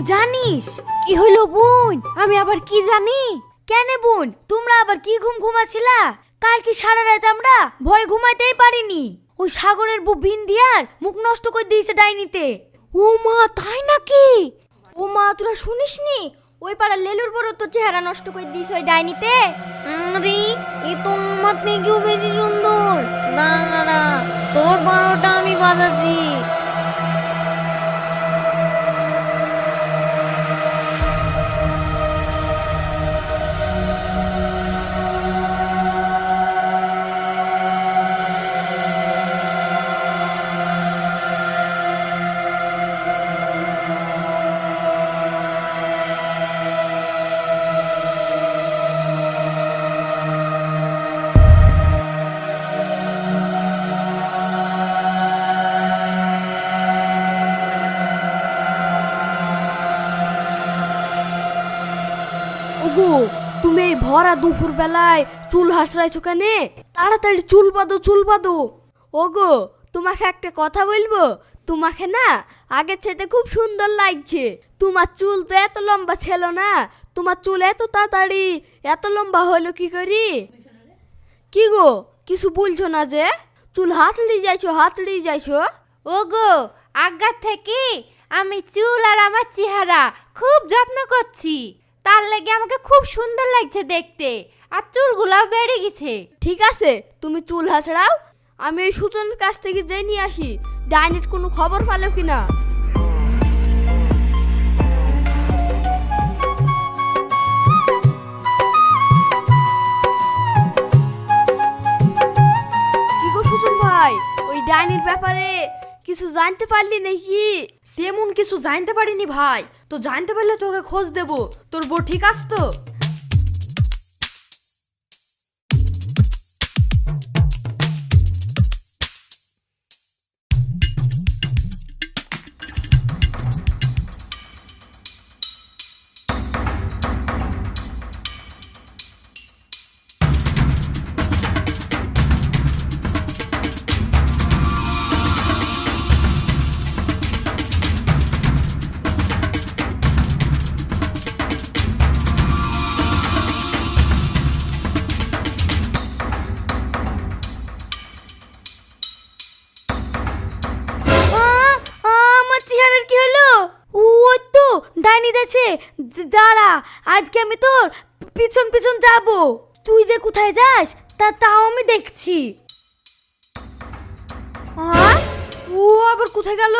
জানিস? কি হইল বোন? আমি আবার কি জানি? কেন বোন? তোমরা আবার কি ঘুম ঘুমাছিলা? কাল কি সারা রাত আমরা ভয়ে ঘুমাইতেই পারিনি। ওই সাগরের বউ বিন দিয়ার মুখ নষ্ট করে দিয়েছে ডাইনিতে। ও মা, তাই নাকি? ও মা, তোরা শুনিসনি? ওই পাড়া লেলুর বড় তো চেহারা নষ্ট করে দিস ওই ডাইনিতে। আরে, এ তোমার থেকেও বেশি সুন্দর। না না তোর বারোটা আমি বাজাচ্ছি। ওগো তুমি এই ভরা দুপুর বেলায় চুল হাসড়াইছো কেন? তাড়াতাড়ি চুল বাঁধো চুল বাঁধো। ওগো, তোমাকে একটা কথা বলব? তোমাকে না আগের চাইতে খুব সুন্দর লাগছে। তোমার চুল তো এত লম্বা ছিল না, তোমার চুল এত তাড়াতাড়ি এত লম্বা হলো কি করি? কি গো, কিছু বলছো না যে? চুল হাতড়ি যাইছো হাতড়ি যাইছো? ও গো আজ্ঞার থেকে আমি চুল আর আমার চেহারা খুব যত্ন করছি। তার লাগে আমাকে খুব সুন্দর লাগছে দেখতে। আর চুলগুলাও বেড়ে গেছে। ঠিক আছে তুমি চুল হাসড়াও। আমি ওই সুচনের কাছ থেকে জেনে নিয়ে আসি ডাইনেট কোনো খবর পালো কিনা? কি গো সুজন ভাই ওই ডাইনির ব্যাপারে কিছু জানতে পারলি নাকি? তেমন কিছু জানতে পারিনি ভাই। তো জানতে পারলে তোকে খোঁজ দেবো। তোর বউ ঠিক আছে তো? ডাইনি যাচ্ছে। দাঁড়া, আজকে আমি তোর পিছন পিছন যাব। তুই যে কোথায় যাস, তা, তাও আমি দেখছি? ও আবার কোথায় গেল?